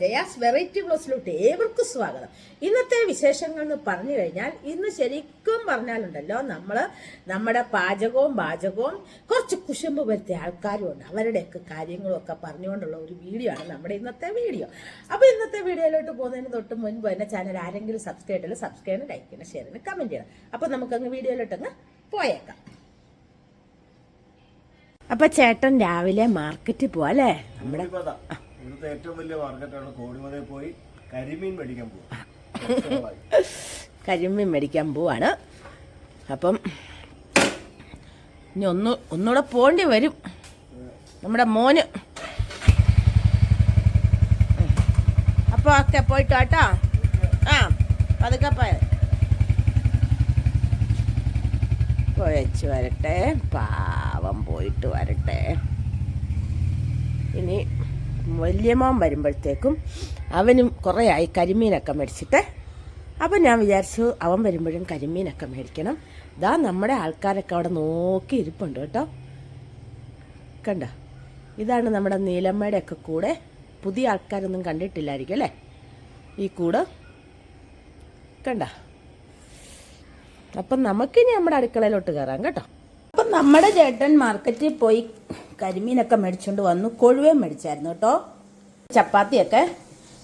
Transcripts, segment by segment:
Jaya's variety ബ്ലോസിലോട്ട് ഏവർക്കും സ്വാഗതം. ഇന്നത്തെ വിശേഷങ്ങൾ എന്ന് പറഞ്ഞു കഴിഞ്ഞാൽ ഇന്ന് ശരിക്കും പറഞ്ഞാലുണ്ടല്ലോ നമ്മൾ നമ്മുടെ പാചകവും പാചകവും കുറച്ച് കുശുമ്പ് വരുത്തിയ ആൾക്കാരും ഉണ്ട് അവരുടെയൊക്കെ കാര്യങ്ങളും ഒക്കെ പറഞ്ഞുകൊണ്ടുള്ള ഒരു വീഡിയോ ആണ് നമ്മുടെ ഇന്നത്തെ വീഡിയോ. അപ്പോൾ ഇന്നത്തെ വീഡിയോയിലോട്ട് പോകുന്നതിന് തൊട്ട് മുൻപ് തന്നെ ചാനൽ ആരെങ്കിലും സബ്സ്ക്രൈബ് ചെയ്യണം സബ്സ്ക്രൈബ് ചെയ്യണം ലൈക്ക് ചെയ്യണം ഷെയർ ചെയ്യണം കമന്റ് ചെയ്യണം. അപ്പോൾ നമുക്കങ്ങ് വീഡിയോയിലോട്ടങ്ങ് പോയേക്കാം. അപ്പൊ ചേട്ടൻ രാവിലെ മാർക്കറ്റിൽ പോവാ അല്ലേ? നമ്മുടെ ഇവിടുത്തെ ഏറ്റവും വലിയ മാർക്കറ്റാണ് കോടിമലയിൽ പോയി കരിമീൻ മേടിക്കാൻ പോകും കരിമീൻ മേടിക്കാൻ പോവാണ്. അപ്പം ഇനി ഒന്ന് ഒന്നുകൂടെ പോണ്ടി വരും. നമ്മുടെ മോന്. അപ്പൊ ഒക്കെ പോയിട്ടോ ആ പതുക്കെ പോയ. പോയച്ച് വരട്ടെ. പാവം പോയിട്ട് വരട്ടെ. ഇനി വല്യമ്മോൻ വരുമ്പോഴത്തേക്കും അവനും കുറേ ആയി കരിമീനൊക്കെ മേടിച്ചിട്ട്. അപ്പം ഞാൻ വിചാരിച്ചു അവൻ വരുമ്പോഴും കരിമീനൊക്കെ മേടിക്കണം. ഇതാ നമ്മുടെ ആൾക്കാരൊക്കെ അവിടെ നോക്കി ഇരിപ്പുണ്ട് കേട്ടോ. കണ്ട? ഇതാണ് നമ്മുടെ നീലമ്മയുടെ ഒക്കെ കൂടെ. പുതിയ ആൾക്കാരൊന്നും കണ്ടിട്ടില്ലായിരിക്കും അല്ലേ? ഈ കൂട്. കണ്ട? അപ്പം നമുക്കിനി നമ്മുടെ അടുക്കളയിലോട്ട് കയറാം കേട്ടോ. അപ്പം നമ്മുടെ ചേട്ടൻ മാർക്കറ്റിൽ പോയി കരിമീനൊക്കെ മേടിച്ചുകൊണ്ട് വന്നു. കൊഴുവേ മേടിച്ചായിരുന്നു കേട്ടോ. ചപ്പാത്തിയൊക്കെ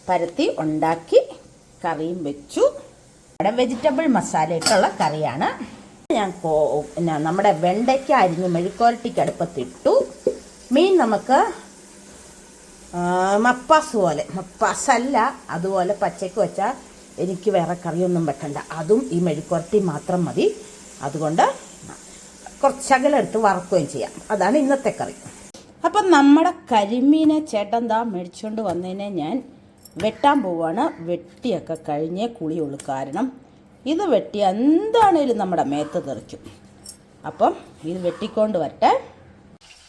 പരത്തി ഉണ്ടാക്കി കറിയും വെച്ചു. ഇവിടെ വെജിറ്റബിൾ മസാല കറിയാണ്. ഞാൻ നമ്മുടെ വെണ്ടയ്ക്ക അരിഞ്ഞ് മെഴുക്കോരട്ടിക്ക് അടുപ്പത്തിട്ടു. മീൻ നമുക്ക് മപ്പാസ് പോലെ മപ്പാസ് അല്ല അതുപോലെ പച്ചയ്ക്ക് വെച്ചാൽ എനിക്ക് വേറെ കറിയൊന്നും വെക്കണ്ട. അതും ഈ മെഴുക്കുരട്ടി മാത്രം മതി. അതുകൊണ്ട് കുറച്ചകലം ശകലെടുത്ത് വറക്കുകയും ചെയ്യാം. അതാണ് ഇന്നത്തെ കറി. അപ്പം നമ്മുടെ കരിമീനെ ചേട്ടൻ താ മേടിച്ചുകൊണ്ട് വന്നതിനെ ഞാൻ വെട്ടാൻ പോവാണ്. വെട്ടിയൊക്കെ കഴിഞ്ഞേ കുളിയുള്ളൂ. കാരണം ഇത് വെട്ടി എന്താണേലും നമ്മുടെ മേത്ത് തെറിക്കും. അപ്പം ഇത് വെട്ടിക്കൊണ്ട് വരട്ടെ.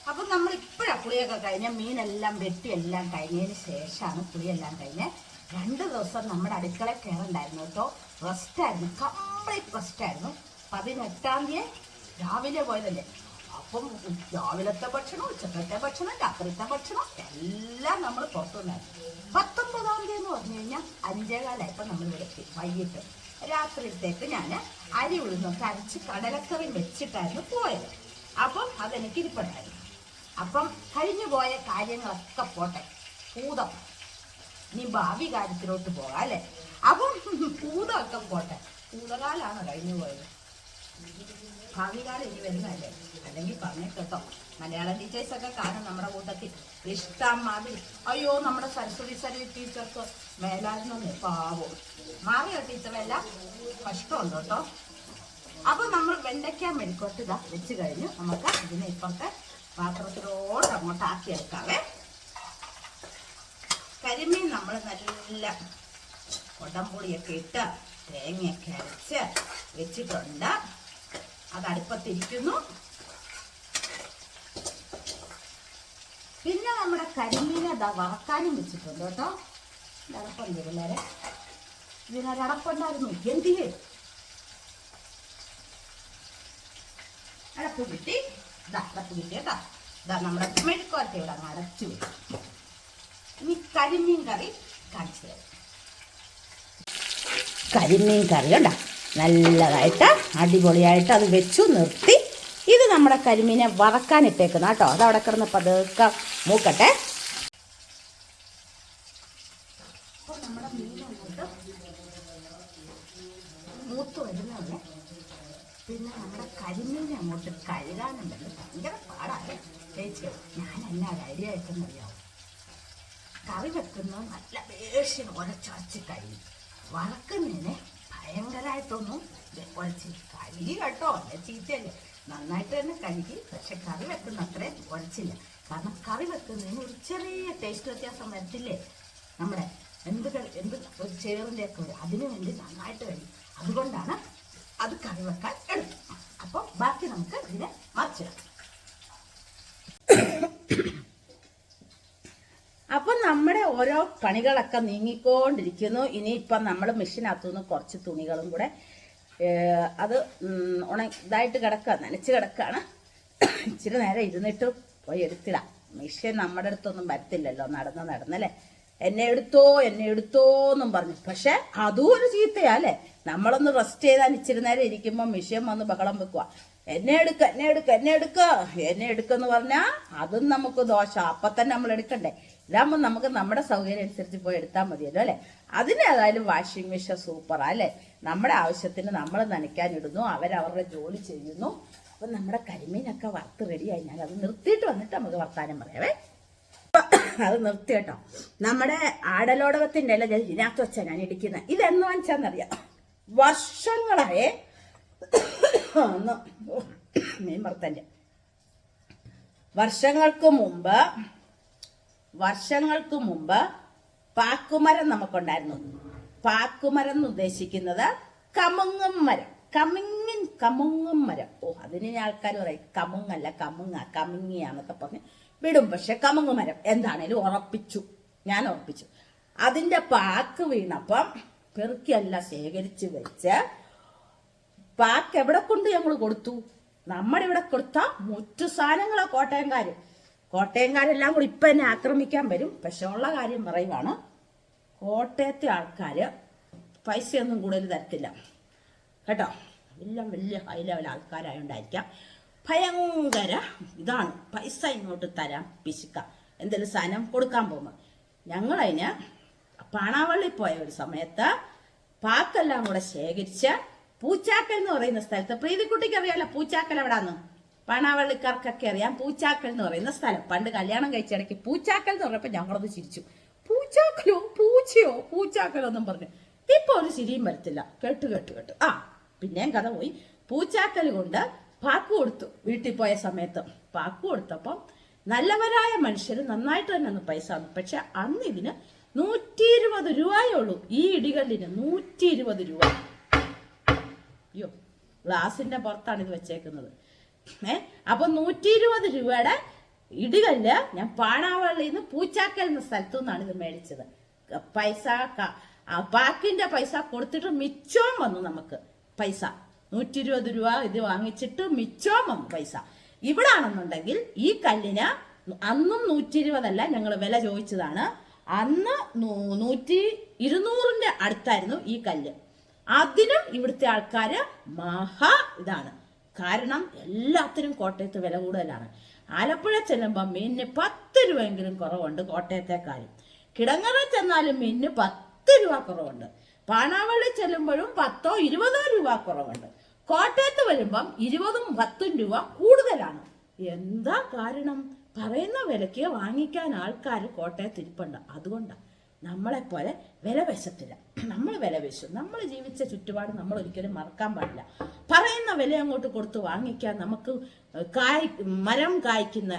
അപ്പം നമ്മൾ ഇപ്പോഴാണ് പുളിയൊക്കെ കഴിഞ്ഞ. മീനെല്ലാം വെട്ടി എല്ലാം കഴിഞ്ഞതിന് ശേഷമാണ് പുളിയെല്ലാം കഴിഞ്ഞ്. രണ്ട് ദിവസം നമ്മുടെ അടുക്കള കയറുണ്ടായിരുന്നു കേട്ടോ. റെസ്റ്റായിരുന്നു. കംപ്ലീറ്റ് റെസ്റ്റായിരുന്നു. പതിനെട്ടാം തീയതി രാവിലെ പോയതല്ലേ? അപ്പം രാവിലത്തെ ഭക്ഷണം ഉച്ചക്കത്തെ ഭക്ഷണം രാത്രിത്തെ ഭക്ഷണം എല്ലാം നമ്മൾ പുറത്തുനിന്നായിരുന്നു പത്തൊമ്പതാം തീയതി എന്ന് പറഞ്ഞു കഴിഞ്ഞാൽ അഞ്ചേകാലായപ്പോൾ നമ്മൾ ഇവിടെ എത്തി. വൈകിട്ട്. രാത്രിയിലത്തേക്ക് ഞാൻ അരി ഉഴുന്നൊക്കെ അരച്ച് കടലക്കറി വെച്ചിട്ടായിരുന്നു പോയത്. അപ്പം അതെനിക്ക് ഇരിപ്പുണ്ടായിരുന്നു. അപ്പം കഴിഞ്ഞു പോയ കാര്യങ്ങളൊക്കെ പോട്ടെ. ഭൂതം ഇനി ഭാവി കാര്യത്തിലോട്ട് പോകാം അല്ലേ? അപ്പം ഭൂതമൊക്കെ പോട്ടെ. ഭൂതകാലാണ് കഴിഞ്ഞു പോയത്? ഭാവി കാലം ഇനി വരുന്നതല്ലേ? അല്ലെങ്കിൽ പറഞ്ഞേട്ടോ മലയാളം ടീച്ചേഴ്സൊക്കെ കാണും നമ്മുടെ കൂട്ടത്തിൽ ഇഷ്ടം മാതിരി. അയ്യോ നമ്മുടെ സരസ്വതി സരി ടീച്ചർക്ക് മേലായിരുന്നു പാവോ. മാറിയോ ടീച്ചറെല്ലാം കഷ്ടമുണ്ട് കേട്ടോ. അപ്പൊ നമ്മൾ വെണ്ടയ്ക്ക മെഴുക്കോട്ട് ഇതാ വെച്ച് കഴിഞ്ഞു നമുക്ക് ഇതിനെ ഇപ്പോഴത്തെ പാത്രത്തിലോട്ട് അങ്ങോട്ട് ആക്കിയെടുക്കാവേ കരിമീൻ നമ്മൾ നല്ല കൊടംപുളിയൊക്കെ ഇട്ട് തേങ്ങയൊക്കെ അരച്ച് വെച്ചിട്ടുണ്ട്. അത് അടുപ്പത്തിരിക്കുന്നു. പിന്നെ നമ്മുടെ കരിമീനെ വറക്കാനും വെച്ചിട്ടുണ്ട് കേട്ടോ. അടപ്പുണ്ട് പിള്ളേരെ. ഇതിനൊരടപ്പുണ്ടായിരുന്നു എന്തിയേ അടപ്പ് കിട്ടി. ഇതാ അടപ്പ് കിട്ടി കേട്ടോ. നമ്മുടെ മെഴുക്കോരത്തെ ഇവിടെ അടച്ചു ഇനി കരിമീൻ കറി കാണിച്ചു തരാം. കരിമീൻ കറി കണ്ട? നല്ലതായിട്ട് അടിപൊളിയായിട്ട് അത് വെച്ചു നിർത്തി. ഇത് നമ്മുടെ കരിമീനെ വറക്കാനിട്ടേക്കുന്ന കേട്ടോ. അത് അവിടെ കിടന്ന് പതുക്കെ മൂക്കട്ടെ. പിന്നെ നമ്മുടെ കരിമീനെ അങ്ങോട്ട് കഴുകാനുണ്ടല്ലോ. ഭയങ്കര പാടാണ് ചേച്ചി ഞാൻ എന്നാ ഐഡിയ ആയിട്ടെന്നറിയാവും കറി വെക്കുന്ന നല്ല ദേഷ്യം ഉരച്ചരച്ച് കഴിഞ്ഞു വറക്കുന്നതിന് ഭയങ്കരമായിട്ടൊന്നും ഉരച്ച് കഴുകി കേട്ടോ. അല്ലെ ചീത്തയല്ലേ? നന്നായിട്ട് തന്നെ കഴുകി പക്ഷെ കറി വെക്കുന്ന അത്രയും ഉഴച്ചില്ല കാരണം കറി വെക്കുന്നതിന് ഒരു ചെറിയ ടേസ്റ്റ് വ്യത്യാസം വരത്തില്ലേ? നമ്മുടെ എന്ത് എന്ത് ഒരു ചേറിന്റെ ഒക്കെ വരും അതിനു വേണ്ടി നന്നായിട്ട് കഴിയും അതുകൊണ്ടാണ് അത് കറി വെക്കാൻ എടുക്കും അപ്പോൾ ബാക്കി നമുക്ക് ഇതിനെ മറിച്ചിടാം. അപ്പൊ നമ്മുടെ ഓരോ പണികളൊക്കെ നീങ്ങിക്കൊണ്ടിരിക്കുന്നു. ഇനി ഇനിയിപ്പം നമ്മൾ മെഷീനകത്തുനിന്ന് കുറച്ച് തുണികളും കൂടെ അത് ഉണതായിട്ട് കിടക്കുക നനച്ച് കിടക്കുകയാണ് ഇച്ചിരി നേരം ഇരുന്നിട്ട് പോയി എടുത്തിടാം. മെഷീൻ നമ്മുടെ അടുത്തൊന്നും വരത്തില്ലല്ലോ നടന്ന് നടന്നല്ലേ എന്നെ എടുത്തോ എന്നെ എടുത്തോ എന്നും പറഞ്ഞു. പക്ഷെ അതും ഒരു ചീത്തയാ അല്ലേ? നമ്മളൊന്ന് റെസ്റ്റ് ചെയ്താൽ ഇച്ചിരി നേരം ഇരിക്കുമ്പോൾ മെഷീൻ വന്ന് ബഹളം വെക്കുക എന്നെ എടുക്ക എന്നെ എടുക്ക എന്നെ എടുക്ക എന്നെ എടുക്കെന്ന് പറഞ്ഞാൽ അതും നമുക്ക് ദോഷം. അപ്പം തന്നെ നമ്മൾ എടുക്കണ്ടേ? ഇതാകുമ്പോൾ നമുക്ക് നമ്മുടെ സൗകര്യം അനുസരിച്ച് പോയി എടുത്താൽ മതിയല്ലോ അല്ലേ? അതിനേതായാലും വാഷിംഗ് മെഷീൻ സൂപ്പറാ അല്ലേ? നമ്മുടെ ആവശ്യത്തിന് നമ്മൾ നനയ്ക്കാനിടുന്നു അവരവരുടെ ജോലി ചെയ്യുന്നു. അപ്പം നമ്മുടെ കരിമീനൊക്കെ വറുത്ത് റെഡിയായി ഞാൻ അത് നിർത്തിയിട്ട് വന്നിട്ട് നമുക്ക് വർത്താനം പറയാവേ. അത് നിർത്തി കേട്ടോ. നമ്മുടെ ആടലോടകത്തിന്റെ അല്ല ഞാൻ ഇതിനകത്ത് വെച്ചാ ഞാൻ ഇടിക്കുന്നത് ഇതെന്ന് വെച്ചാന്നറിയാം വർഷങ്ങളായേ. മീൻ വറുത്തന്റെ വർഷങ്ങൾക്ക് മുമ്പ് വർഷങ്ങൾക്ക് മുമ്പ് പാക്കുമരം നമുക്കുണ്ടായിരുന്നു. പാക്കുമരം എന്ന് ഉദ്ദേശിക്കുന്നത് കമുങ്ങും മരം. കമിങ്ങിൻ കമുങ്ങും മരം. ഓ അതിന് ആൾക്കാർ പറയും കമുങ്ങല്ല കമുങ്ങ കമിങ്ങിയാന്നൊക്കെ പറഞ്ഞ് വിടും. പക്ഷെ കമുങ്ങ് മരം എന്താണേലും ഉറപ്പിച്ചു. ഞാൻ ഉറപ്പിച്ചു. അതിന്റെ പാക്ക് വീണപ്പം പെറുക്കിയെല്ലാം ശേഖരിച്ച് വെച്ച് പാക്ക് എവിടെ കൊണ്ട് ഞങ്ങൾ കൊടുത്തു? നമ്മുടെ ഇവിടെ കൊടുത്ത മുറ്റു സാധനങ്ങളാ കോട്ടയംകാര്. കോട്ടയംകാരെല്ലാം കൂടി ഇപ്പൊ എന്നെ ആക്രമിക്കാൻ വരും. പക്ഷെ ഉള്ള കാര്യം പറയുവാണ്. കോട്ടയത്തെ ആൾക്കാര് പൈസയൊന്നും കൂടുതൽ തരത്തില്ല. കേട്ടോ? എല്ലാം വലിയ ഹൈ ലെവൽ ആൾക്കാരായോണ്ടായിരിക്കാം. ഭയങ്കര ഇതാണ്. പൈസ ഇങ്ങോട്ട് തരാം പിശുക്ക. എന്തെങ്കിലും സാധനം കൊടുക്കാൻ പോകുമ്പോൾ ഞങ്ങളതിന് പാണാവള്ളി പോയ ഒരു സമയത്ത് പാക്കെല്ലാം കൂടെ ശേഖരിച്ച് പൂച്ചാക്കൽ എന്ന് പറയുന്ന സ്ഥലത്ത് പ്രീതിക്കുട്ടിക്ക് അറിയാലോ പൂച്ചാക്കൽ എവിടാന്ന്? പാണാവള്ളിക്കാർക്കൊക്കെ അറിയാം. പൂച്ചാക്കൽ എന്ന് പറയുന്ന സ്ഥലം. പണ്ട് കല്യാണം കഴിച്ചിടയ്ക്ക് പൂച്ചാക്കൽ എന്ന് പറഞ്ഞപ്പോൾ ഞങ്ങളത് ചിരിച്ചു. പൂച്ചാക്കലോ പൂച്ചയോ? പൂച്ചാക്കലോ എന്നും പറഞ്ഞു. ഇപ്പൊ ഒരു ചിരിയും വരത്തില്ല. കേട്ടു കേട്ടു കേട്ടു. ആ പിന്നെയും കഥ പോയി. പൂച്ചാക്കൽ കൊണ്ട് പാക്ക് കൊടുത്തു വീട്ടിൽ പോയ സമയത്ത്. പാക്ക് കൊടുത്തപ്പം നല്ലവരായ മനുഷ്യർ നന്നായിട്ട് തന്നെ ഒന്ന് പൈസ തന്നു. പക്ഷെ അന്ന് ഇതിന് നൂറ്റി ഇരുപത് രൂപയേ ഉള്ളൂ ഈ ഇടികല്ലിന് നൂറ്റി ഇരുപത് രൂപ. അയ്യോ ഗ്ലാസിന്റെ പുറത്താണ് ഇത് വെച്ചേക്കുന്നത്. ഏ? അപ്പൊ നൂറ്റി ഇരുപത് രൂപയുടെ ഇടികല്ല് ഞാൻ പാണാവള്ളിയിൽ നിന്ന് പൂച്ചാക്കൽ എന്ന സ്ഥലത്തു നിന്നാണ് ഇത് മേടിച്ചത്. പൈസ ബാക്കിന്റെ പൈസ കൊടുത്തിട്ട് മിച്ചവും വന്നു നമുക്ക് പൈസ. നൂറ്റി ഇരുപത് രൂപ ഇത് വാങ്ങിച്ചിട്ട് മിച്ചവും വന്നു പൈസ. ഇവിടാണെന്നുണ്ടെങ്കിൽ ഈ കല്ലിന് അന്നും നൂറ്റി ഇരുപതല്ല ഞങ്ങൾ വില ചോദിച്ചതാണ്. അന്ന് നൂറ്റി ഇരുന്നൂറിന്റെ അടുത്തായിരുന്നു ഈ കല്ല്. അതിനും ഇവിടുത്തെ ആൾക്കാര് മഹാ ഇതാണ്. കാരണം എല്ലാത്തിനും കോട്ടയത്ത് വില കൂടുതലാണ്. ആലപ്പുഴ ചെല്ലുമ്പോൾ മീനിന് പത്ത് രൂപയെങ്കിലും കുറവുണ്ട് കോട്ടയത്തെക്കാളും കിടങ്ങറ ചെന്നാലും മീനിന് പത്ത് രൂപ കുറവുണ്ട്. പാണാവള്ളി ചെല്ലുമ്പോഴും പത്തോ ഇരുപതോ രൂപ കുറവുണ്ട്. കോട്ടയത്ത് വരുമ്പം ഇരുപതും പത്തും രൂപ കൂടുതലാണ്. എന്താ കാരണം? പറയുന്ന വിലയ്ക്ക് വാങ്ങിക്കാൻ ആൾക്കാർ കോട്ടയത്ത് ഇരിപ്പുണ്ട്. അതുകൊണ്ടാണ് നമ്മളെപ്പോലെ വില വശത്തില്ല നമ്മൾ വില വശം നമ്മൾ ജീവിച്ച ചുറ്റുപാട് നമ്മൾ ഒരിക്കലും മറക്കാൻ പാടില്ല. പറയുന്ന വില അങ്ങോട്ട് കൊടുത്ത് വാങ്ങിക്കാൻ നമുക്ക് കായ് മരം കായ്ക്കുന്ന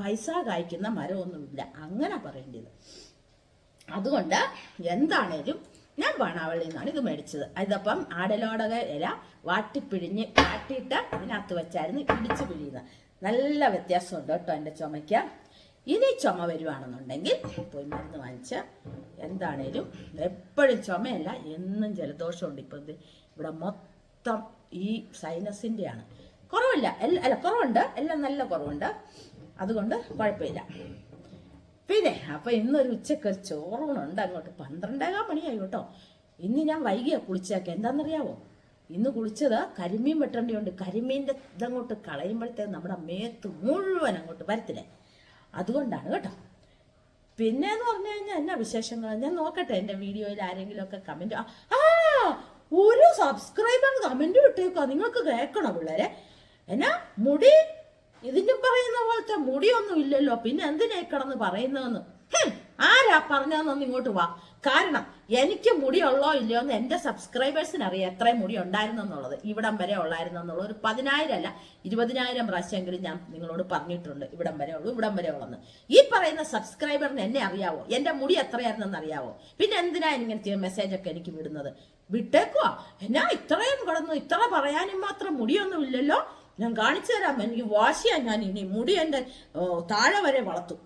പൈസ കായ്ക്കുന്ന മരമൊന്നുമില്ല. അങ്ങനെ പറയേണ്ടത്. അതുകൊണ്ട് എന്താണേലും ഞാൻ പാണാവള്ളിയിൽ നിന്നാണ് ഇത് മേടിച്ചത്. ഇതപ്പം ആടലോടക ഇല വാട്ടിപ്പിഴിഞ്ഞ് വാട്ടിയിട്ട് ഇതിനകത്ത് വെച്ചായിരുന്നു ഇടിച്ച് പിഴിയുന്നത്. നല്ല വ്യത്യാസമുണ്ട് കേട്ടോ എന്റെ ചുമയ്ക്ക്. ഇനി ചുമ വരുവാണെന്നുണ്ടെങ്കിൽ പൊന്മരുന്ന് വാങ്ങിച്ച എന്താണേലും എപ്പോഴും ചുമയല്ല എന്നും ജലദോഷമുണ്ട്. ഇപ്പം ഇവിടെ മൊത്തം ഈ സൈനസിന്റെയാണ് കുറവില്ല. എല്ലാ അല്ല കുറവുണ്ട്. എല്ലാം നല്ല കുറവുണ്ട്. അതുകൊണ്ട് കുഴപ്പമില്ല. പിന്നെ അപ്പൊ ഇന്നൊരു ഉച്ചയ്ക്ക് ഒരു ചോറൂണുണ്ട്. അങ്ങോട്ട് പന്ത്രണ്ടേകാം മണിയായി കേട്ടോ. ഇന്ന് ഞാൻ വൈകിയാ കുളിച്ചേക്കാം. എന്താണെന്നറിയാവോ ഇന്ന് കുളിച്ചത് കരിമീൻ വെട്ടേണ്ടിയുണ്ട്. കരിമീന്റെ ഇതങ്ങോട്ട് കളയുമ്പോഴത്തേക്ക് നമ്മുടെ മേത്ത് മുഴുവൻ അങ്ങോട്ട് വരത്തില്ലേ? അതുകൊണ്ടാണ് കേട്ടോ. പിന്നെ എന്ന് പറഞ്ഞു കഴിഞ്ഞാൽ എന്നാ വിശേഷങ്ങൾ ഞാൻ നോക്കട്ടെ എന്റെ വീഡിയോയിൽ ആരെങ്കിലും ഒക്കെ കമന്റ് ആ ഒരു സബ്സ്ക്രൈബർ കമന്റ് വിട്ടേക്കോ നിങ്ങൾക്ക് കേൾക്കണം പിള്ളേരെ? എന്നാ മുടി ഇതിന് പറയുന്ന പോലത്തെ മുടിയൊന്നും ഇല്ലല്ലോ. പിന്നെ എന്തിനാ എന്ന് കിടന്ന് പറയുന്നതെന്ന്. ആരാ പറഞ്ഞതെന്നൊന്ന് ഇങ്ങോട്ട് വാ. കാരണം എനിക്ക് മുടിയുള്ളോ ഇല്ലയോ എന്ന് എന്റെ സബ്സ്ക്രൈബേഴ്സിന് അറിയാം എത്രയും മുടി ഉണ്ടായിരുന്നു എന്നുള്ളത് ഇവിടം വരെ ഉള്ളായിരുന്നു എന്നുള്ളത് ഒരു പതിനായിരം അല്ല ഇരുപതിനായിരം പ്രാവശ്യമെങ്കിലും ഞാൻ നിങ്ങളോട് പറഞ്ഞിട്ടുണ്ട് ഇവിടം വരെ ഉള്ളൂ ഇവിടം വരെ ഉള്ളെന്ന്. ഈ പറയുന്ന സബ്സ്ക്രൈബറിന് എന്നെ അറിയാവോ? എന്റെ മുടി എത്രയായിരുന്നെന്ന് അറിയാവോ? പിന്നെ എന്തിനാ ഇങ്ങനത്തെ മെസ്സേജ് ഒക്കെ എനിക്ക് വിടുന്നത്? വിട്ടേക്കുക എന്നാ ഇത്രയും കിടന്നു ഇത്ര പറയാനും മാത്രം മുടിയൊന്നും ഇല്ലല്ലോ ഞാൻ കാണിച്ചു തരാം. എനിക്ക് വാശിയാ ഞാൻ ഇനി മുടി എന്റെ താഴെ വരെ വളർത്തും.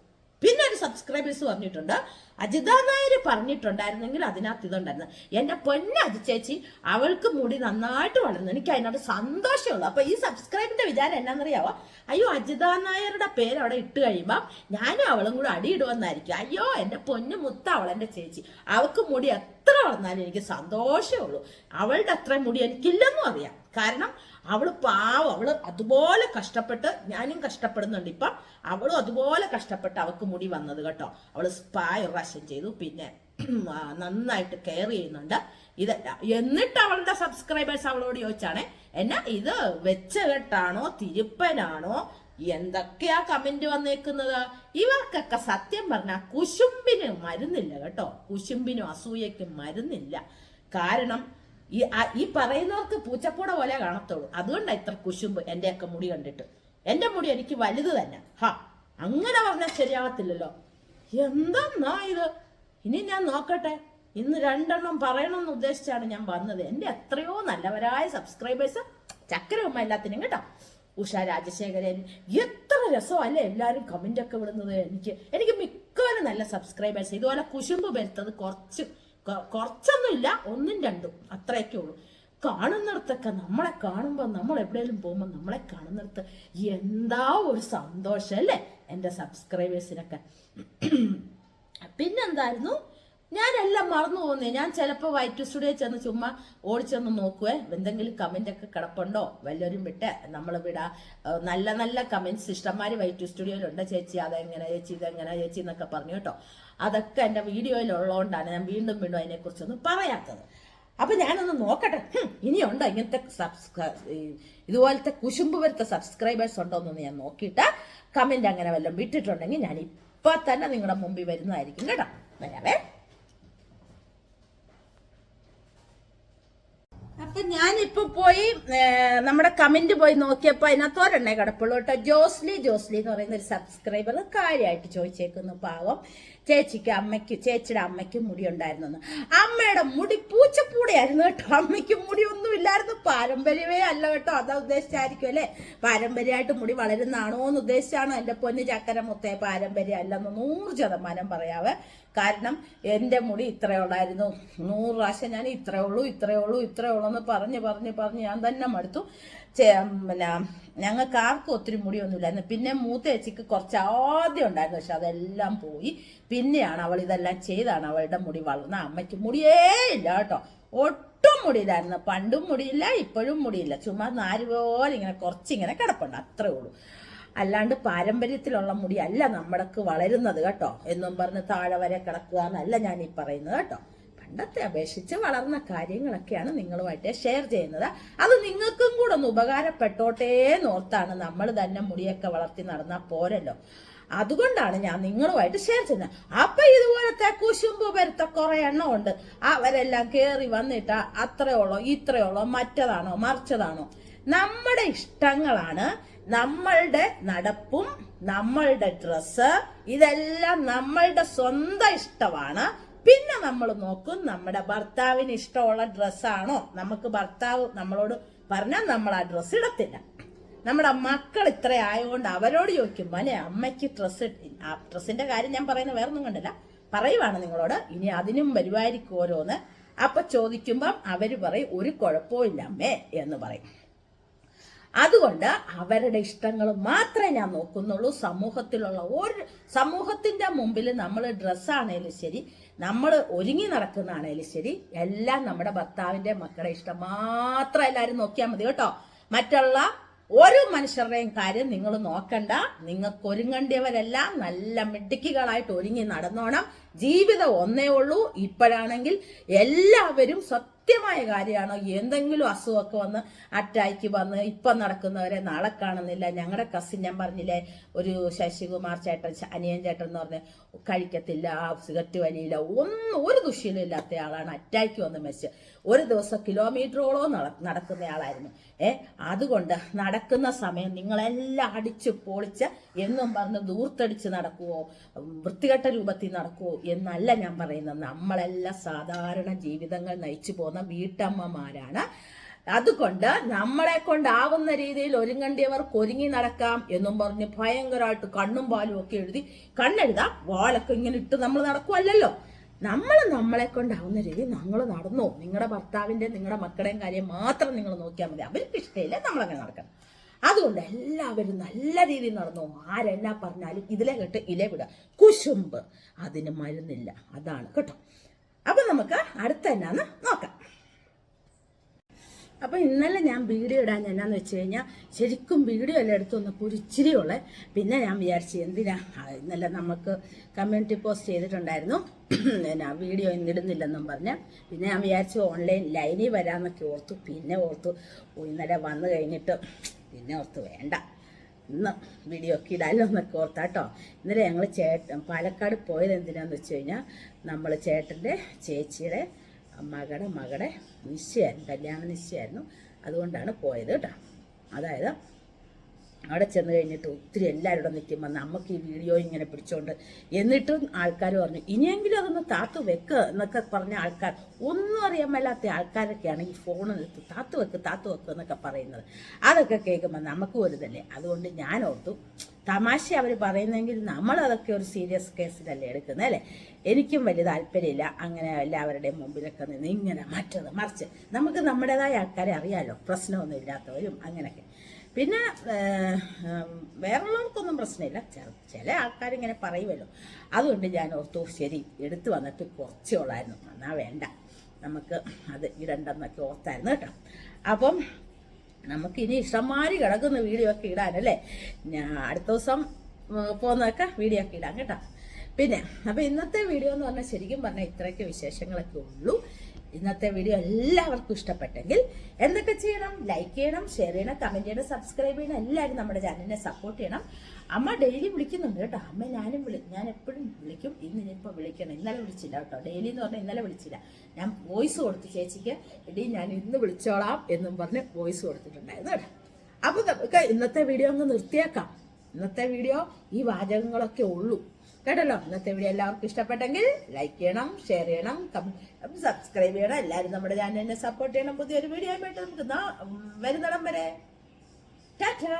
പിന്നെ ഒരു സബ്സ്ക്രൈബേഴ്സ് പറഞ്ഞിട്ടുണ്ട് അജിത നായർ പറഞ്ഞിട്ടുണ്ടായിരുന്നെങ്കിൽ അതിനകത്ത് ഇതുണ്ടായിരുന്നു. എന്റെ പൊന്ന അജി ചേച്ചി അവൾക്ക് മുടി നന്നായിട്ട് വളർന്നു. എനിക്ക് അതിനോട് സന്തോഷമുള്ളൂ. അപ്പൊ ഈ സബ്സ്ക്രൈബിന്റെ വിചാരം എന്നാന്നറിയാവോ? അയ്യോ അജിത നായരുടെ പേര് അവിടെ ഇട്ട് കഴിയുമ്പോൾ ഞാനും അവളും കൂടെ അടിയിടുവെന്നായിരിക്കും അയ്യോ എന്റെ പൊന്നു മുത്ത അവളെന്റെ ചേച്ചി. അവൾക്ക് മുടി എത്ര വളർന്നാലും എനിക്ക് സന്തോഷമുള്ളൂ അവളുടെ അത്രയും മുടി എനിക്കില്ലെന്നും അറിയാം. കാരണം അവൾ പാവം അവൾ അതുപോലെ കഷ്ടപ്പെട്ട് ഞാനും കഷ്ടപ്പെടുന്നുണ്ട്. ഇപ്പം അവളും അതുപോലെ കഷ്ടപ്പെട്ട് അവൾക്ക് മുടി വന്നത് കേട്ടോ. അവൾ സ്പാ ഒരു പ്രാവശ്യം ചെയ്തു. പിന്നെ നന്നായിട്ട് കെയർ ചെയ്യുന്നുണ്ട്. ഇതല്ല. എന്നിട്ട് അവളുടെ സബ്സ്ക്രൈബേഴ്സ് അവളോട് ചോദിച്ചാണ് എന്നാ ഇത് വെച്ച കെട്ടാണോ തിരുപ്പനാണോ? എന്തൊക്കെയാ കമന്റ് വന്നേക്കുന്നത്? ഇവർക്കൊക്കെ സത്യം പറഞ്ഞ കുശുമ്പിന് മരുന്നില്ല കേട്ടോ. കുശുമ്പിനും അസൂയക്കും മരുന്നില്ല. കാരണം ഈ ഈ പറയുന്നവർക്ക് പൂച്ചപ്പൂട പോലെ കാണത്തുള്ളൂ. അതുകൊണ്ടാണ് ഇത്ര കുശുമ്പ് എന്റെയൊക്കെ മുടി കണ്ടിട്ട്. എന്റെ മുടി എനിക്ക് വലുത് തന്നെ. ഹാ അങ്ങനെ പറഞ്ഞാൽ ശരിയാവത്തില്ലല്ലോ. എന്തെന്നാ ഇത്? ഇനി ഞാൻ നോക്കട്ടെ. ഇന്ന് രണ്ടെണ്ണം പറയണമെന്ന് ഉദ്ദേശിച്ചാണ് ഞാൻ വന്നത്. എന്റെ എത്രയോ നല്ലവരായ സബ്സ്ക്രൈബേഴ്സ് ചക്കരവുമ്മ എല്ലാത്തിനും കേട്ടോ. ഉഷ രാജശേഖരൻ എത്ര രസമല്ലേ എല്ലാവരും കമന്റ് ഒക്കെ വിടുന്നത്. എനിക്ക് എനിക്ക് മിക്കവരും നല്ല സബ്സ്ക്രൈബേഴ്സ് ഇതുപോലെ കുശുമ്പ് വരുത്തത് കുറച്ച് കുറച്ചൊന്നുമില്ല ഒന്നും രണ്ടും. അത്രയൊക്കെ ഉള്ളൂ. കാണുന്നിടത്തൊക്കെ നമ്മളെ കാണുമ്പോൾ നമ്മൾ എവിടെയെങ്കിലും പോകുമ്പോൾ നമ്മളെ കാണുന്നിടത്ത് എന്താ ഒരു സന്തോഷം അല്ലേ? എന്റെ സബ്സ്ക്രൈബേഴ്സിനൊക്കെ പിന്നെന്തായിരുന്നു? ഞാനെല്ലാം മറന്നു പോകുന്നേ. ഞാൻ ചിലപ്പോൾ വൈറ്റ് സ്റ്റുഡിയോ ചെന്ന് ചുമ്മാ ഓടിച്ചെന്ന് നോക്കുവേ. എന്തെങ്കിലും കമന്റ് ഒക്കെ കിടപ്പുണ്ടോ? വല്ലവരും വിട്ട് നമ്മൾ വിടാ. നല്ല നല്ല കമന്റ്സ് ഇഷ്ടംമാര് വൈറ്റ് സ്റ്റുഡിയോയിലുണ്ട്. ചേച്ചി അതെങ്ങനെ ചേച്ചി ഇതെങ്ങനെ ചേച്ചി എന്നൊക്കെ പറഞ്ഞു കേട്ടോ. അതൊക്കെ എന്റെ വീഡിയോയിലുള്ളതുകൊണ്ടാണ് ഞാൻ വീണ്ടും വീണ്ടും അതിനെക്കുറിച്ചൊന്നും പറയാത്തത്. അപ്പം ഞാനൊന്ന് നോക്കട്ടെ. ഇനിയുണ്ടോ ഇങ്ങനത്തെ സബ്സ്ക്രൈ ഇതുപോലത്തെ കുശുമ്പ് വരുത്ത സബ്സ്ക്രൈബേഴ്സ് ഉണ്ടോ എന്നൊന്ന് ഞാൻ നോക്കിയിട്ട് കമന്റ് അങ്ങനെ വല്ലതും വിട്ടിട്ടുണ്ടെങ്കിൽ ഞാൻ ഇപ്പം തന്നെ നിങ്ങളുടെ മുമ്പിൽ വരുന്നതായിരിക്കും കേട്ടോ. വരാവേ. അപ്പൊ ഞാനിപ്പോ പോയി നമ്മുടെ കമന്റ് പോയി നോക്കിയപ്പോ അതിനകത്ത് ഒരെണ്ണേ കിടപ്പുള്ളൂ കേട്ടോ. ജോസ്ലി ജോസ്ലി എന്ന് പറയുന്ന ഒരു സബ്സ്ക്രൈബർ കാര്യമായിട്ട് ചോദിച്ചേക്കുന്നു പാവം. ചേച്ചിക്ക് അമ്മയ്ക്ക് ചേച്ചിയുടെ അമ്മയ്ക്ക് മുടി ഉണ്ടായിരുന്നു അമ്മയുടെ മുടി പൂച്ചപ്പൂടെയായിരുന്നു കേട്ടോ. അമ്മയ്ക്ക് മുടി ഒന്നും ഇല്ലായിരുന്നു പാരമ്പര്യമേ അല്ല കേട്ടോ. അതാ ഉദ്ദേശിച്ചായിരിക്കും അല്ലേ? പാരമ്പര്യമായിട്ട് മുടി വളരുന്നതാണോ എന്ന് ഉദ്ദേശിച്ചാണോ എന്റെ പൊന്ന് ചക്കര മുത്തേ പാരമ്പര്യം അല്ലെന്ന് നൂറ് ശതമാനം പറയാവേ. കാരണം എന്റെ മുടി ഇത്രയേ ഉള്ളായിരുന്നു. നൂറ് പ്രാവശ്യം ഞാൻ ഇത്രയേ ഉള്ളൂ ഇത്രയേ ഉള്ളൂ ഇത്രയേ ഉള്ളൂ എന്ന് പറഞ്ഞ് പറഞ്ഞ് പറഞ്ഞ് ഞാൻ തന്നെ മടുത്തു. പിന്നെ ഞങ്ങൾക്ക് ആർക്കും ഒത്തിരി മുടിയൊന്നുമില്ലായിരുന്നു പിന്നെ മൂത്ത ചേച്ചിക്ക് കുറച്ച് ആദ്യം ഉണ്ടായിരുന്നു പക്ഷെ അതെല്ലാം പോയി. പിന്നെയാണ് അവൾ ഇതെല്ലാം ചെയ്താണ് അവളുടെ മുടി വളർന്ന അമ്മയ്ക്ക് മുടിയേ ഇല്ല കേട്ടോ. ഒട്ടും മുടിയില്ലായിരുന്നു. പണ്ടും മുടിയില്ല ഇപ്പോഴും മുടിയില്ല. ചുമ്മാ നാര് പോലെ ഇങ്ങനെ കുറച്ചിങ്ങനെ കിടപ്പുണ്ട്. അത്രേ ഉള്ളൂ. അല്ലാണ്ട് പാരമ്പര്യത്തിലുള്ള മുടിയല്ല അല്ല നമ്മൾക്ക് വളരുന്നത് കേട്ടോ. എന്നും പറഞ്ഞ് താഴെ വരെ കിടക്കുക എന്നല്ല ഞാൻ ഈ പറയുന്നത് കേട്ടോ. പണ്ടത്തെ അപേക്ഷിച്ച് വളർന്ന കാര്യങ്ങളൊക്കെയാണ് നിങ്ങളുമായിട്ട് ഷെയർ ചെയ്യുന്നത്. അത് നിങ്ങൾക്കും കൂടെ ഒന്ന് ഉപകാരപ്പെട്ടോട്ടേ എന്നോർത്താണ് നമ്മൾ തന്നെ മുടിയൊക്കെ വളർത്തി നടന്നാൽ പോരല്ലോ. അതുകൊണ്ടാണ് ഞാൻ നിങ്ങളുമായിട്ട് ഷെയർ ചെയ്യുന്നത്. അപ്പൊ ഇതുപോലത്തെ കുശുമ്പ് വരുത്ത കുറെ എണ്ണം ഉണ്ട്. അവരെല്ലാം കേറി വന്നിട്ട് അത്രയോളോ ഇത്രയോളോ മറ്റതാണോ മറിച്ചതാണോ? നമ്മുടെ ഇഷ്ടങ്ങളാണ് നമ്മളുടെ നടപ്പും നമ്മളുടെ ഡ്രസ്സ് ഇതെല്ലാം നമ്മളുടെ സ്വന്തം ഇഷ്ടമാണ്. പിന്നെ നമ്മൾ നോക്കും നമ്മുടെ ഭർത്താവിന് ഇഷ്ടമുള്ള ഡ്രസ്സാണോ? നമുക്ക് ഭർത്താവ് നമ്മളോട് പറഞ്ഞാൽ നമ്മൾ ആ ഡ്രസ്സ് ഇടത്തില്ല. നമ്മുടെ മക്കൾ ഇത്ര ആയതുകൊണ്ട് അവരോട് ചോദിക്കും മോനെ അമ്മയ്ക്ക് ഡ്രസ്സ് ആ ഡ്രസ്സിന്റെ കാര്യം ഞാൻ പറയുന്നത് വേറൊന്നും കണ്ടില്ല. പറയുവാണ് നിങ്ങളോട് ഇനി അതിനും വരുമായിരിക്കും ഓരോന്ന്. അപ്പൊ ചോദിക്കുമ്പം അവർ പറയും ഒരു കുഴപ്പവും ഇല്ല അമ്മേ എന്ന് പറയും. അതുകൊണ്ട് അവരുടെ ഇഷ്ടങ്ങൾ മാത്രമേ ഞാൻ നോക്കുന്നുള്ളൂ. സമൂഹത്തിലുള്ള ഒരു സമൂഹത്തിന്റെ മുമ്പിൽ നമ്മൾ ഡ്രസ്സാണേലും ശരി നമ്മൾ ഒരുങ്ങി നടക്കുന്നതാണേലും ശരി എല്ലാം നമ്മുടെ ഭർത്താവിന്റെ മക്കളുടെ ഇഷ്ടം മാത്രം എല്ലാവരും നോക്കിയാൽ മതി കേട്ടോ. മറ്റുള്ള ഒരു മനുഷ്യരുടെയും കാര്യം നിങ്ങൾ നോക്കണ്ട. നിങ്ങൾക്ക് ഒരുങ്ങേണ്ടിയവരെല്ലാം നല്ല മിടുക്കികളായിട്ട് ഒരുങ്ങി നടന്നോണം. ജീവിതം ഒന്നേ ഉള്ളൂ. ഇപ്പോഴാണെങ്കിൽ എല്ലാവരും സത്യമായ കാര്യമാണോ? എന്തെങ്കിലും അസുഖമൊക്കെ വന്ന് അറ്റാക്ക് വന്ന് ഇപ്പം നടക്കുന്നവരെ നാളെ കാണുന്നില്ല. ഞങ്ങളുടെ കസിൻ ഞാൻ പറഞ്ഞില്ലേ ഒരു ശശികുമാർ ചേട്ടൻ അനിയൻ ചേട്ടൻ എന്ന് പറഞ്ഞ് കഴിക്കത്തില്ല സിഗരറ്റ് വലിയില്ല ഒന്നും ഒരു ദുഷ്യലും ഇല്ലാത്ത ആളാണ്. അറ്റാക്ക് വന്ന് മരിച്ച്. ഒരു ദിവസം കിലോമീറ്ററോളം നട- നടക്കുന്നയാളായിരുന്നു. ഏ അതുകൊണ്ട് നടക്കുന്ന സമയം നിങ്ങളെല്ലാം അടിച്ച് പൊളിച്ച് എന്നും പറഞ്ഞ് ദൂർത്തടിച്ച് നടക്കുവോ വൃത്തികെട്ട രൂപത്തിൽ നടക്കുവോ എന്നല്ല ഞാൻ പറയുന്നത്. നമ്മളെല്ലാം സാധാരണ ജീവിതങ്ങൾ നയിച്ചു പോകുന്ന വീട്ടമ്മമാരാണ്. അതുകൊണ്ട് നമ്മളെ കൊണ്ടാവുന്ന രീതിയിൽ ഒരുങ്ങേണ്ടിയവർക്ക് ഒരുങ്ങി നടക്കാം എന്നും പറഞ്ഞ് ഭയങ്കരമായിട്ട് കണ്ണും പാലും ഒക്കെ എഴുതി കണ്ണെഴുതാം. വാളൊക്കെ ഇങ്ങനെ ഇട്ട് നമ്മൾ നടക്കുമല്ലോ നമ്മൾ നമ്മളെ കൊണ്ടാവുന്ന രീതി നമ്മൾ നടന്നോ? നിങ്ങളുടെ ഭർത്താവിന്റെ നിങ്ങളുടെ മക്കളുടെയും കാര്യം മാത്രം നിങ്ങൾ നോക്കിയാൽ മതി. അവർക്ക് ഇഷ്ടമില്ല നമ്മളങ്ങനെ നടക്കണം. അതുകൊണ്ട് എല്ലാവരും നല്ല രീതിയിൽ നടന്നു? ആരെന്നാ പറഞ്ഞാലും ഇതിലെ കേട്ട് ഇല വിടുക. കുശുമ്പ്. അതിന് മരുന്നില്ല. അതാണ്. കേട്ടോ? അപ്പൊ നമുക്ക് അടുത്ത എന്നാന്ന് നോക്കാം. അപ്പൊ ഇന്നലെ ഞാൻ വീഡിയോ ഇടാൻ എന്നാന്ന് വെച്ച് കഴിഞ്ഞാൽ ശരിക്കും വീഡിയോ എല്ലാം എടുത്തു വന്നപ്പോൾ ഒരു ഇച്ചിരിയുള്ള പിന്നെ ഞാൻ വിചാരിച്ചു എന്തിനാ? ഇന്നലെ നമുക്ക് കമ്മ്യൂണിറ്റി പോസ്റ്റ് ചെയ്തിട്ടുണ്ടായിരുന്നു. എന്നാ വീഡിയോ ഇന്നിടുന്നില്ലെന്നും പറഞ്ഞ്. പിന്നെ ഞാൻ വിചാരിച്ചു ഓൺലൈൻ ലൈനിൽ വരാമെന്നൊക്കെ ഓർത്തു. പിന്നെ ഓർത്തു ഇന്നലെ വന്നു കഴിഞ്ഞിട്ട് പിന്നെ ഓർത്തു വേണ്ട. ഇന്ന് വീഡിയോ ഒക്കെ ഇടാമല്ലോ എന്നൊക്കെ ഓർത്താട്ടോ. ഇന്നലെ ഞങ്ങൾ ചേട്ടൻ പാലക്കാട് പോയത് എന്തിനാന്ന് വെച്ച് കഴിഞ്ഞാൽ നമ്മൾ ചേട്ടന്റെ ചേച്ചിയുടെ മകളുടെ മകളുടെ നിശ്ചയമായിരുന്നു കല്യാണ നിശ്ചയമായിരുന്നു. അതുകൊണ്ടാണ് പോയത് കേട്ടോ. അതായത് അവിടെ ചെന്ന് കഴിഞ്ഞിട്ട് ഒത്തിരി എല്ലാവരും നിൽക്കുമ്പോൾ നമുക്ക് ഈ വീഡിയോ ഇങ്ങനെ പിടിച്ചോണ്ട് എന്നിട്ടും ആൾക്കാർ പറഞ്ഞു ഇനിയെങ്കിലും അതൊന്ന് താത്തു വെക്ക് എന്നൊക്കെ പറഞ്ഞ ആൾക്കാർ ഒന്നും അറിയാൻ മേലാത്ത ആൾക്കാരൊക്കെയാണ് ഈ ഫോൺ എടുത്ത് താത്തു വെക്ക് താത്തു വെക്ക് എന്നൊക്കെ പറയുന്നത്. അതൊക്കെ കേൾക്കുമ്പോൾ നമുക്കും തന്നെ അതുകൊണ്ട് ഞാൻ ഓർത്തു തമാശ അവർ പറയുന്നെങ്കിൽ നമ്മൾ അതൊക്കെ ഒരു സീരിയസ് കേസിലല്ലേ എടുക്കുന്നത് അല്ലേ? എനിക്കും വലിയ താല്പര്യമില്ല അങ്ങനെ എല്ലാവരുടെയും മുമ്പിലൊക്കെ നിന്ന് ഇങ്ങനെ മറ്റത് മറിച്ച് നമുക്ക് നമ്മുടേതായ ആൾക്കാരെ അറിയാമല്ലോ പ്രശ്നമൊന്നും ഇല്ലാത്തവരും അങ്ങനെയൊക്കെ. പിന്നെ വേറെയുള്ളവർക്കൊന്നും പ്രശ്നമില്ല. ചില ആൾക്കാരിങ്ങനെ പറയുമല്ലോ അതുകൊണ്ട് ഞാൻ ഓർത്തു ശരി എടുത്തു വന്നിട്ട് കുറച്ചേ ഉള്ളായിരുന്നു. എന്നാ വേണ്ട. നമുക്ക് അത് ഇടണ്ടെന്നൊക്കെ ഓർത്തായിരുന്നു കേട്ടോ. അപ്പം നമുക്കിനി ഇഷ്ടംമാരി കിടക്കുന്ന വീഡിയോ ഒക്കെ ഇടാനല്ലേ ഞാൻ അടുത്ത ദിവസം പോകുന്നതൊക്കെ വീഡിയോ ഒക്കെ ഇടാം കേട്ടോ. പിന്നെ അപ്പം ഇന്നത്തെ വീഡിയോ എന്ന് പറഞ്ഞാൽ ശരിക്കും പറഞ്ഞാൽ ഇത്രയൊക്കെ വിശേഷങ്ങളൊക്കെ ഉള്ളൂ. ഇന്നത്തെ വീഡിയോ എല്ലാവർക്കും ഇഷ്ടപ്പെട്ടെങ്കിൽ എന്തൊക്കെ ചെയ്യണം? ലൈക്ക് ചെയ്യണം ഷെയർ ചെയ്യണം കമന്റ് ചെയ്യണം സബ്സ്ക്രൈബ് ചെയ്യണം എല്ലാവരും നമ്മുടെ ചാനലിനെ സപ്പോർട്ട് ചെയ്യണം. അമ്മ ഡെയിലി വിളിക്കുന്നുണ്ട് കേട്ടോ. അമ്മ ഞാനും വിളി ഞാൻ എപ്പോഴും വിളിക്കും. ഇന്ന് ഇനിയിപ്പോൾ വിളിക്കണം. ഇന്നലെ വിളിച്ചില്ല കേട്ടോ. ഡെയിലി എന്ന് പറഞ്ഞാൽ ഇന്നലെ വിളിച്ചില്ല. ഞാൻ വോയിസ് കൊടുത്തു ചേച്ചിക്ക്. എടി ഞാൻ ഇന്ന് വിളിച്ചോളാം എന്നും പറഞ്ഞ് വോയിസ് കൊടുത്തിട്ടുണ്ടായിരുന്നു കേട്ടോ. അപ്പൊ നമുക്ക് ഇന്നത്തെ വീഡിയോ അങ്ങ് നിർത്തിയേക്കാം. ഇന്നത്തെ വീഡിയോ ഈ വാചകങ്ങളൊക്കെ ഉള്ളൂ. കേട്ടല്ലോ? ഇന്നത്തെ വീഡിയോ എല്ലാവർക്കും ഇഷ്ടപ്പെട്ടെങ്കിൽ ലൈക്ക് ചെയ്യണം ഷെയർ ചെയ്യണം സബ്സ്ക്രൈബ് ചെയ്യണം. എല്ലാവരും നമ്മുടെ ചാനലിനെ സപ്പോർട്ട് ചെയ്യണം. പുതിയൊരു വീഡിയോ ആയിട്ട് നമുക്ക് വരുന്നിടം വരെ. ടാറ്റാ